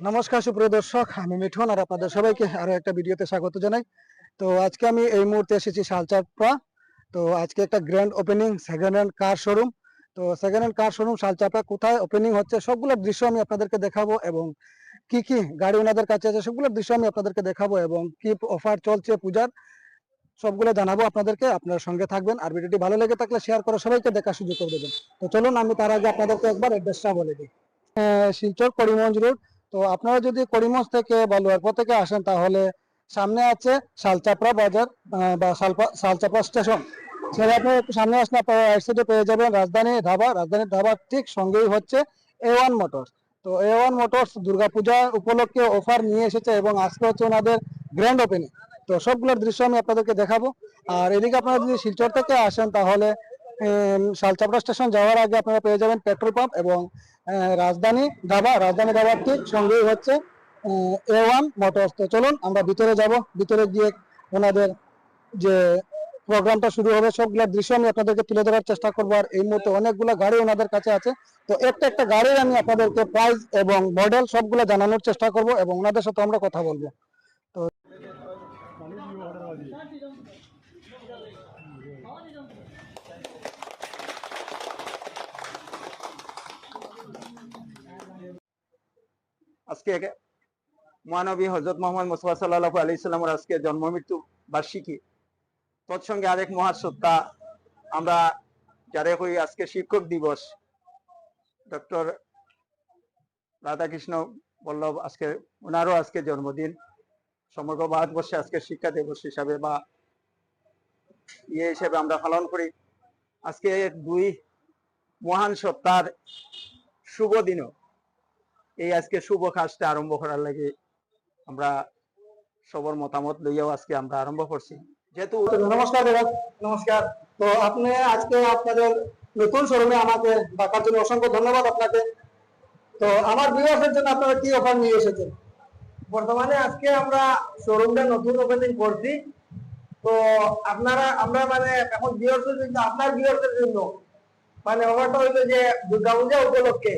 নমস্কার, সুপ্রিয় দর্শক, আমি মিঠুন আর আপনাদের সবাইকে আরও একটা ভিডিওতে স্বাগত জানাই। তো আজকে আমি এই মুহূর্তে এসেছি শালচাপড়া। তো আজকে একটা grand opening second hand car showroom তো second hand car showroom Shalchapra কোথায় ওপেনিং হচ্ছে সবগুলোর দৃশ্য আমি আপনাদেরকে দেখাবো এবং কি কি গাড়ি ওনাদের কাছে আছে সবগুলোর দৃশ্য আমি আপনাদেরকে দেখাবো এবং কি অফার চলছে পূজার, সবগুলো জানাব আপনাদেরকে। আপনার সঙ্গে থাকবেন আর ভিডিওটি ভালো লেগে থাকলে শেয়ার করে সবাইকে দেখার সুযোগ করে দেবেন। তো চলুন, আমি তার আগে আপনাদেরকে একবার অ্যাড্রেসটা বলে দিই। শিলচর করিমগঞ্জ রোড তো আপনারা যদি করিমগঞ্জ থেকে বা লোয়ারপুর থেকে আসেন, তাহলে সামনে আছে শালচাপড়া বাজার বা শালচাপড়া স্টেশন। সেটা আপনি সামনে আসলে আপনারা রাইট সাইডে পেয়ে যাবেন রাজধানী ধাবা। রাজধানী ধাবার ঠিক সঙ্গেই হচ্ছে এ ওয়ান মোটরস তো এ ওয়ান মোটরস দুর্গাপূজা উপলক্ষে অফার নিয়ে এসেছে এবং আজকে হচ্ছে ওনাদের গ্র্যান্ড ওপেনিং তো সবগুলোর দৃশ্য আমি আপনাদেরকে দেখাবো। আর এদিকে আপনারা যদি শিলচর থেকে আসেন, তাহলে শালচাপড়া স্টেশন যাওয়ার আগে আপনারা পেয়ে যাবেন পেট্রোল পাম্প এবং রাজধানী ধাবা রাজধানী ধাবার ঠিক সঙ্গেই হচ্ছে এ ওয়ান মোটরস চলুন আমরা ভিতরে যাব, ভিতরে গিয়ে ওনাদের যে প্রোগ্রামটা শুরু হবে সবগুলোর দৃশ্য আমি আপনাদেরকে তুলে ধরার চেষ্টা করব। আর এই মুহূর্তে অনেকগুলো গাড়ি ওনাদের কাছে আছে। তো একটা একটা গাড়ির আমি আপনাদেরকে প্রাইস এবং মডেল সবগুলো জানানোর চেষ্টা করব এবং ওনাদের সাথে আমরা কথা বলব। তো আজকে মহানবী হজরত মোহাম্মদ মুস্তফা সাল্লাহ আলি সাল্লামের আজকে জন্ম মৃত্যু বার্ষিকী। তৎসঙ্গে আরেক মহাসত্তা আমরা যারে হই আজকে শিক্ষক দিবস, ডক্টর রাধাকৃষ্ণ বল্লভ আজকে, ওনারও আজকে জন্মদিন। সমগ্র ভারতবর্ষে আজকে শিক্ষা দিবস হিসাবে বা ইয়ে হিসেবে আমরা পালন করি। আজকে দুই মহান সত্তার শুভ দিনও। এই আজকে শুভ কাজটা আরম্ভ করার লাগে আমরা সবার মতামত লইয়াও আজকে আমরা আরম্ভ করছি। যেহেতু নমস্কার নমস্কার। তো আপনি আজকে আপনাদের নতুন শোরুমে আমাকে ডাকার জন্য অসংখ্য ধন্যবাদ আপনাকে। তো আমার ভিউয়ার্সের জন্য আপনারা কি অফার নিয়ে এসেছেন? বর্তমানে আজকে আমরা শোরুমটা নতুন ওপেনিং করছি। তো আপনারা আমরা মানে এখন বিয়ার্সের জন্য আপনার বিয়ার্সের জন্য মানে অফারটা হইল যে দুর্গাপূজা উপলক্ষে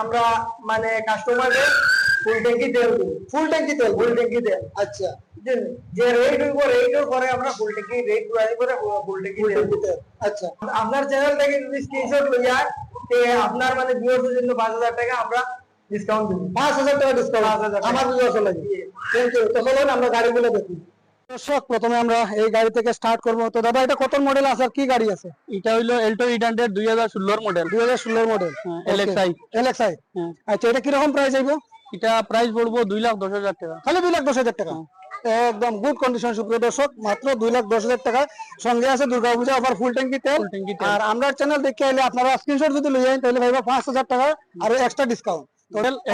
আমরা মানে কাস্টমারদের ফুল ট্যাঙ্কি তেল ফুল ট্যাঙ্কি তেল ফুল ট্যাঙ্কি তেল আচ্ছা। যে রেট হইব রেটের পরে আমরা ফুল ট্যাঙ্কি রেট গুড়াই করে ফুল ট্যাঙ্কি তেল আচ্ছা। আপনার চ্যানেল থেকে যদি স্ক্রিনশট লইয়া তে আপনার মানে বিয়ার্সের জন্য পাঁচ হাজার টাকা আমরা ডিসকাউন্ট দিব। পাঁচ হাজার টাকা ডিসকাউন্ট 5,000। আমার ভিউয়ার্স লাগে। থ্যাংক ইউ তো চলুন আমরা গাড়িগুলো দেখি। দর্শক প্রথমে আমরা এই গাড়ি থেকে স্টার্ট করব। তো দাদা এটা কত মডেল আছে আর কি গাড়ি আছে? এটা হইল এলটো এইট হান্ড্রেড দুই হাজার ষোলোর মডেল দুই হাজার ষোলোর মডেল এলএক্সআই হ্যাঁ। আচ্ছা এটা কীরকম প্রাইস আইবো এটা প্রাইস পড়ব দুই লাখ দশ হাজার টাকা। খালি দুই লাখ দশ হাজার টাকা? একদম গুড কন্ডিশন সুপ্রিয় দর্শক। মাত্র দুই লাখ দশ হাজার টাকা। সঙ্গে আছে দুর্গাপূজা অফার ফুল ট্যাঙ্কি তেল। ফুল ট্যাঙ্কি তেল। আর আমরা চ্যানেল দেখে এলে আপনারা স্ক্রিনশট যদি লই যান তাহলে ভাইবা পাঁচ হাজার টাকা। আর extra discount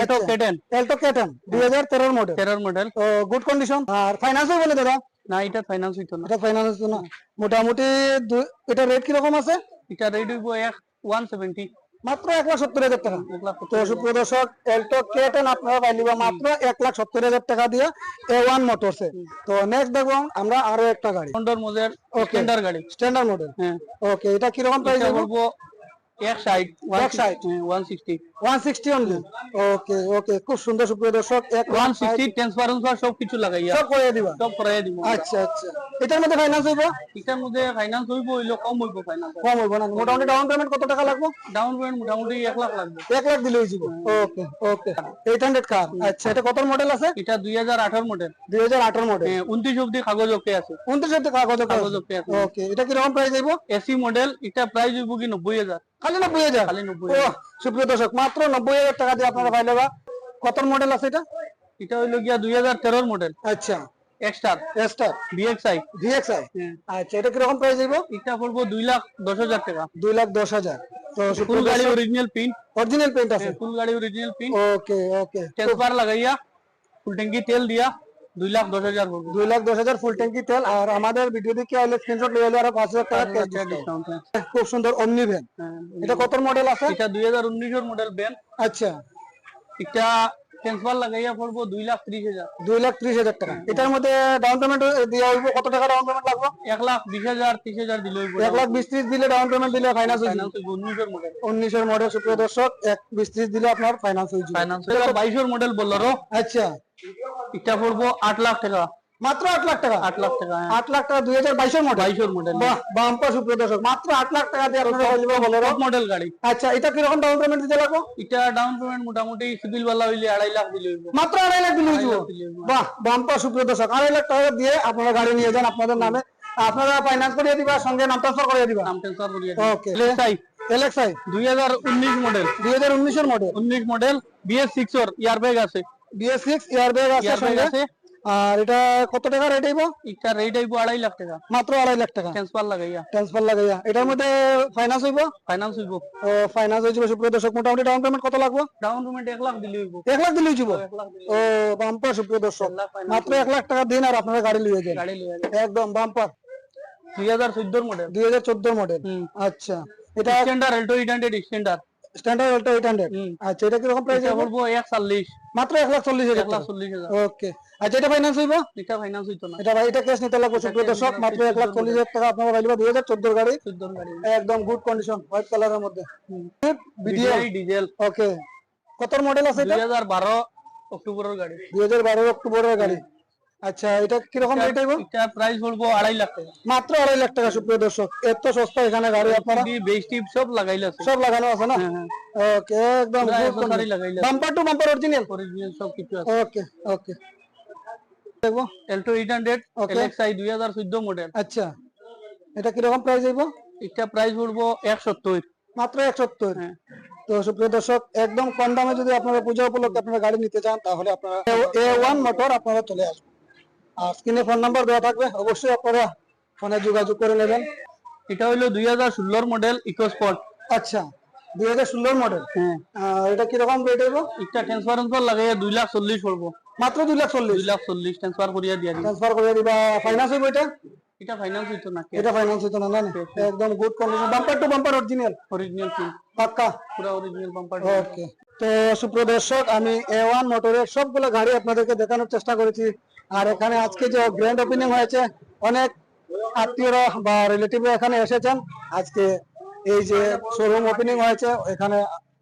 Alto K ten Alto K ten দুই হাজার তেরোর মডেল তেরোর মডেল তো গুড কন্ডিশন আর ফাইন্যান্সও বলে দাদা? না এটা ফাইন্যান্স হইতো না। এটা ফাইন্যান্স না। মোটামুটি এটা রেট কীরকম আছে? এটা রেট হইবো মাত্র এক লাখ সত্তর হাজার টাকা। তো সুপ্রিয় দর্শক এলটো কেটেন আপনারা পাইলিবা মাত্র এক লাখ সত্তর হাজার টাকা দিয়ে এ। ওয়ান মোটরসে তো নেক্সট দেখব আমরা আরও একটা গাড়ি। হন্ডার মডেল. স্ট্যান্ডার্ড গাড়ি। স্ট্যান্ডার্ড মডেল হ্যাঁ। ওকে এটা কীরকম প্রাইস বলব এক সাইড এক side? One sixty one sixty only okay okay খুব সুন্দর সুপ্রিয় দর্শক এক ওয়ান লাখ সিক্সটি ট্রান্সপারেন্সি সব কিছু লাগাইয়া সব করে দিবা? সব করাইয়া দিব। আচ্ছা আচ্ছা। এটার মধ্যে ফাইন্যান্স হইব? এটার মধ্যে ফাইন্যান্স হইবো হইল কম হইবো ফাইন্যান্স কম হইব না। মোটামুটি ডাউন পেমেন্ট কত টাকা লাগবে? ডাউন পেমেন্ট মোটামুটি এক লাখ লাগবে। এক লাখ দিলে ওকে ওকে এইট হান্ড্রেড কার আচ্ছা এটা কত মডেল আছে? এটা দুই হাজার আঠারো মডেল দুই হাজার আঠারো মডেল উনত্রিশ অব্দি কাগজ ওকে আছে। উনত্রিশ হাজার কাগজ ওকে আছে। ওকে এটা কীরকম প্রাইস আইব এসি মডেল এটা প্রাইস হইব কি নব্বই হাজার। খালি নব্বই হাজার? খালি নব্বই ও সুপ্রিয় দর্শক মাত্র নব্বই হাজার টাকা দিয়ে আপনারা পাইলে বা কত মডেল আছে এটা? এটা হইল গিয়া দুই হাজার তেরোর মডেল আচ্ছা। এক্সটার ভিএক্সআই আচ্ছা এটা কীরকম প্রাইস আইব এটা পড়ব দুই লাখ দশ হাজার টাকা। দুই লাখ দশ হাজার। ফুল গাড়ি ওরিজিনাল অরিজিনাল পিন অরিজিনাল আছে। ফুল গাড়ি অরিজিনাল ওকে ওকে ট্রান্সফার লাগাইয়া ফুল ট্যাঙ্কি তেল দিয়া। দুই লাখ দশ হাজার দুই লাখ দশ হাজার ফুল ট্যাঙ্কি তেল আর আমাদের ভিডিও দেখে আইলে স্ক্রিনশট নিয়ে আরও পাঁচ হাজার টাকা ডিসকাউন্ট খুব সুন্দর অমনি ভ্যান এটা কত মডেল আছে? এটা দুই হাজার উনিশের মডেল বেন আচ্ছা। এটা ট্রান্সফার লাগাইয়া পড়ব দুই লাখ ত্রিশ হাজার। দুই লাখ ত্রিশ হাজার টাকা। এটার মধ্যে ডাউন পেমেন্ট দেওয়া হইব কত টাকা ডাউন পেমেন্ট লাগবে? এক লাখ বিশ হাজার ত্রিশ হাজার দিলে এক লাখ বিশ ত্রিশ দিলে ডাউন পেমেন্ট দিলে ফাইন্যান্স হয়ে উনিশের মডেল উনিশের মডেল সুপ্রিয় দর্শক এক বিশ ত্রিশ দিলে আপনার ফাইন্যান্স হয়ে যাবে। ফাইন্যান্স বাইশের মডেল বলল আচ্ছা। এটা পড়ব আট লাখ টাকা। মাত্র আট লাখ টাকা? আট লাখ টাকা হ্যাঁ। আট লাখ টাকা দুই হাজার বাইশের মডেল বাইশের মডেল বাহ বাম্পা সুপ্রিয় দর্শক মাত্র আট লাখ টাকা দিয়ে আপনারা হয়ে মডেল গাড়ি। আচ্ছা এটা কীরকম ডাউন পেমেন্ট দিতে লাগবে? এটা ডাউন পেমেন্ট মোটামুটি সিভিল বালা হইলে আড়াই লাখ দিলে মাত্র আড়াই লাখ দিলে হয়ে। বাহ বাম্পা সুপ্রিয় দর্শক আড়াই লাখ টাকা দিয়ে আপনারা গাড়ি নিয়ে যান আপনাদের নামে। আপনারা ফাইন্যান্স করিয়ে দিবা সঙ্গে নাম ট্রান্সফার করিয়ে দিবা। নাম ট্রান্সফার করিয়ে ওকে তাই এলএক্সআই দুই হাজার উনিশ মডেল দুই হাজার উনিশের মডেল উনিশ মডেল বিএস সিক্স ওর ইয়ার ব্যাগ আছে। বিএস সিক্স এয়ার আছে সঙ্গে। আছে। আর এটা কত টাকা রেট আইব? এটা রেট আইব আড়াই লাখ টাকা। মাত্র আড়াই লাখ টাকা। ট্রান্সফার লাগাইয়া। ট্রান্সফার লাগাইয়া। এটার মধ্যে ফাইন্যান্স হইব? ফাইন্যান্স হইব। ও ফাইন্যান্স সুপ্রিয় দর্শক মোটামুটি ডাউন পেমেন্ট কত লাগবে? ডাউন পেমেন্ট এক লাখ দিলে হইব। লাখ দিলে ও বাম্পার সুপ্রিয় দর্শক। মাত্র লাখ টাকা দিন আর আপনারা গাড়ি লিয়ে যান। গাড়ি লিয়ে একদম বাম্পার দুই হাজার চোদ্দোর মডেল দুই হাজার চোদ্দ মডেল আচ্ছা। এটা standard Alto hundred standard standard hundred হুম। আচ্ছা এটা কীরকম প্রাইস এটা পড়ব এক মাত্র এক লাখ চল্লিশ হাজার এক লাখ চল্লিশ হাজার। ওকে আচ্ছা এটা ফাইন্যান্স হইব? এটা ফাইন্যান্স হইতো না। এটা ভাই এটা ক্যাশ নিতে লাগবে সুপ্রিয় দর্শক মাত্র লাগবে, এক লাখ চল্লিশ হাজার টাকা। আপনারা হাজার চোদ্দোর গাড়ি। চোদ্দোর গাড়ি। একদম গুড কন্ডিশন হোয়াইট কালারের মধ্যে। বিডিআই ডিজেল ওকে কত মডেল আছে এটা? দুই হাজার বারো অক্টোবরের গাড়ি। দুই হাজার বারো অক্টোবরের গাড়ি। আচ্ছা এটা কীরকম রেট আইব এটা প্রাইস পড়ব আড়াই লাখ টাকা। মাত্র আড়াই লাখ টাকা সুপ্রিয় দর্শক। এত সস্তা এখানে গাড়ি আপনারা? টিপ সব লাগাইলে আছে। সব লাগানো আছে না? হ্যাঁ হ্যাঁ। ওকে একদম bumper to bumper original original সব কিছু আছে। ওকে ওকে দেখব Alto eight hundred Okay. LXI দুই হাজার চোদ্দ মডেল আচ্ছা। এটা কীরকম প্রাইস আইব এটা প্রাইস এক সত্তর। মাত্র এক সত্তর। হ্যাঁ। তো সুপ্রিয় দর্শক একদম কম দামে যদি আপনারা পূজা উপলক্ষে আপনারা গাড়ি নিতে চান তাহলে আপনারা এ ওয়ান মোটর আপনারা চলে আসবেন। আর স্ক্রিনে ফোন নাম্বার দেওয়া থাকবে অবশ্যই আপনারা ফোনে যোগাযোগ করে নেবেন। এটা হইল দুই হাজার ষোলোর মডেল ইকোস্পট আচ্ছা দুই হাজার ষোলোর মডেল হ্যাঁ। এটা কীরকম রেট হইব? এটা ট্রান্সফার লাগে দুই লাখ চল্লিশ পড়ব। মাত্র দুই লাখ চল্লিশ? দুই লাখ চল্লিশ ট্রান্সফার করিয়া দিয়া ট্রান্সফার করিয়া দিবা। ফাইন্যান্স হইব এটা? এটা ফাইন্যান্স হইতো না এটা ফাইন্যান্স হইতো না? একদম good condition bumper to bumper original original feel পাক্কা। পুরা অরিজিনাল পাম্পার ওকে তো সুপ্রিয় দর্শক আমি এ ওয়ান মোটরের সবগুলো গাড়ি আপনাদেরকে দেখানোর চেষ্টা করেছি। আর এখানে আজকে যে গ্র্যান্ড ওপেনিং হয়েছে অনেক আত্মীয়রা বা রিলেটিভরা এখানে এসেছেন। আজকে এই যে শোরুম ওপেনিং হয়েছে এখানে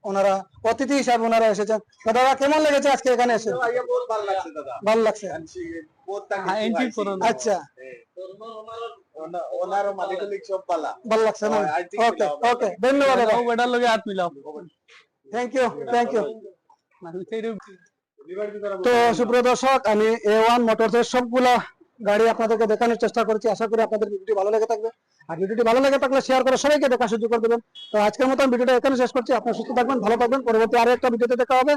ওনারা অতিথি হিসাবে ওনারা এসেছেন। তো দাদা কেমন লেগেছে আজকে এখানে এসে? ভালো লাগছে আচ্ছা। ওনার মালিক সব পালা। ভালো লাগছে না? ওকে ওকে ধন্যবাদ দাদা। লগে হাত মিলাও। থ্যাংক ইউ থ্যাংক ইউ তো সুপ্রিয় দর্শক আমি এ ওয়ান মোটরসের সবগুলা গাড়ি আপনাদেরকে দেখানোর চেষ্টা করেছি। আশা করি আপনাদের ভিডিওটি ভালো লেগে থাকবে। আর ভিডিওটি ভালো লাগে থাকলে শেয়ার করে সবাইকে দেখা সুযোগ করে দেবেন। তো আজকের মতো ভিডিওটা এখানে শেষ করছি। আপনারা সুস্থ থাকবেন, ভালো থাকবেন। পরবর্তী আরও একটা ভিডিওতে দেখা হবে।